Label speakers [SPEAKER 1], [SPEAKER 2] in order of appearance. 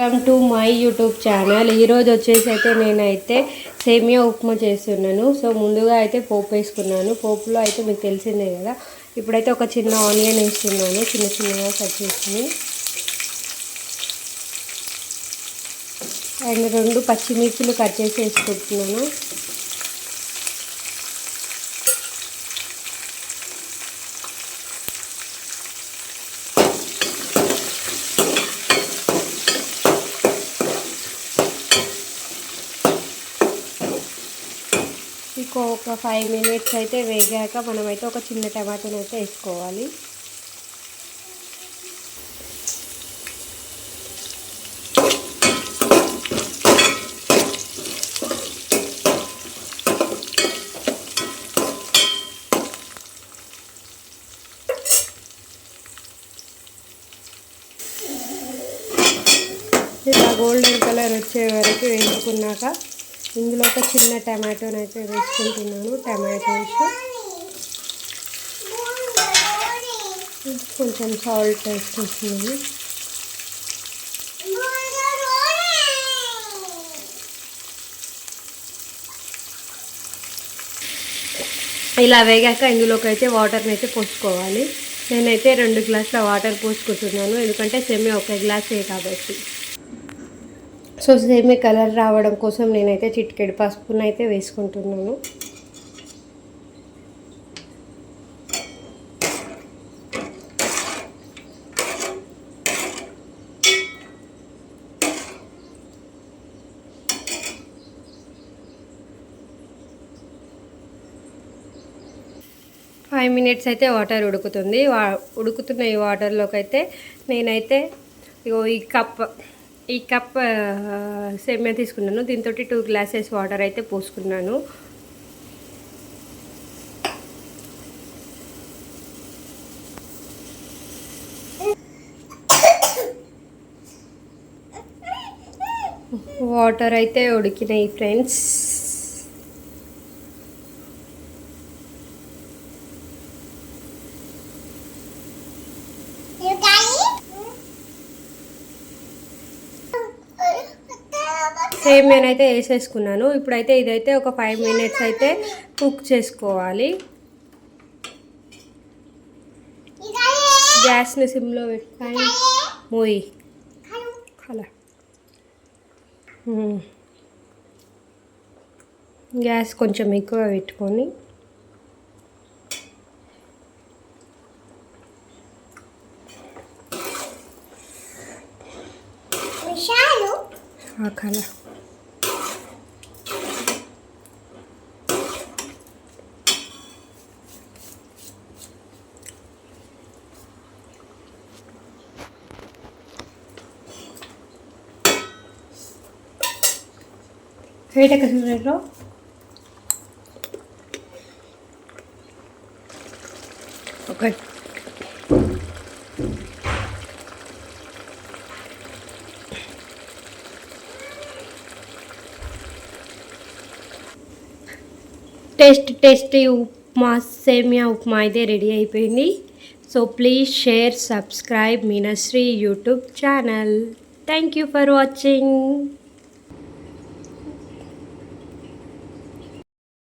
[SPEAKER 1] Welcome to my YouTube channel ఈరోజు వచ్చేసి అయితే నేనైతే సేమియా ఉప్మా చేస్తున్నాను. సో ముందుగా అయితే పోపు వేసుకున్నాను. పోపులో అయితే మీకు తెలిసిందే కదా. ఇప్పుడైతే ఒక చిన్న ఆనియన్ వేస్తున్నాను. చిన్న చిన్నగా కట్ చేసుకుని. అండ్ రెండు పచ్చిమిర్చిలు కట్ చేసి వేసుకుంటున్నాను. ఇంకో ఒక ఫైవ్ మినిట్స్ అయితే వేగాక మనమైతే ఒక చిన్న టమాటాను అయితే వేసుకోవాలి. ఇలా గోల్డెన్ కలర్ వచ్చే వరకు వేసుకున్నాక ఇందులో ఒక చిన్న టమాటోని అయితే వేసుకుంటున్నాను. టమాటోస్ కొంచెం సాల్ట్ వేసుకుంటున్నాను ఇలా వేగాక ఇందులోకి అయితే వాటర్ని అయితే పోసుకోవాలి. నేనైతే రెండు గ్లాసుల వాటర్ పోసుకుంటున్నాను. ఎందుకంటే సెమీ ఒక గ్లాసే కాబట్టి. సో సేమే కలర్ రావడం కోసం నేనైతే చిట్కెడు పసుపును అయితే వేసుకుంటున్నాను. ఫైవ్ మినిట్స్ అయితే వాటర్ ఉడుకుతుంది. వా ఉడుకుతున్న ఈ వాటర్లోకి అయితే నేనైతే ఇగో ఈ కప్ ఈ కప్ సేమియా తీసుకున్నాను. దీంతో టూ గ్లాసెస్ వాటర్ అయితే పోసుకున్నాను. వాటర్ అయితే ఉడికినాయి ఫ్రెండ్స్ సేమియాని అయితే వేసేసుకున్నాను. ఇప్పుడైతే ఇదైతే ఒక ఫైవ్ మినిట్స్ అయితే కుక్ చేసుకోవాలి. గ్యాస్ని సిమ్లో పెట్టుకొని మూయి. అలా గ్యాస్ కొంచెం ఎక్కువ పెట్టుకొని. కల వేటక చూడలో ఒక టేస్ట్ టేస్టీ ఉప్మా సేమియా ఉప్మా అయితే రెడీ అయిపోయింది. So please share subscribe Meenasri YouTube channel. Thank you for watching.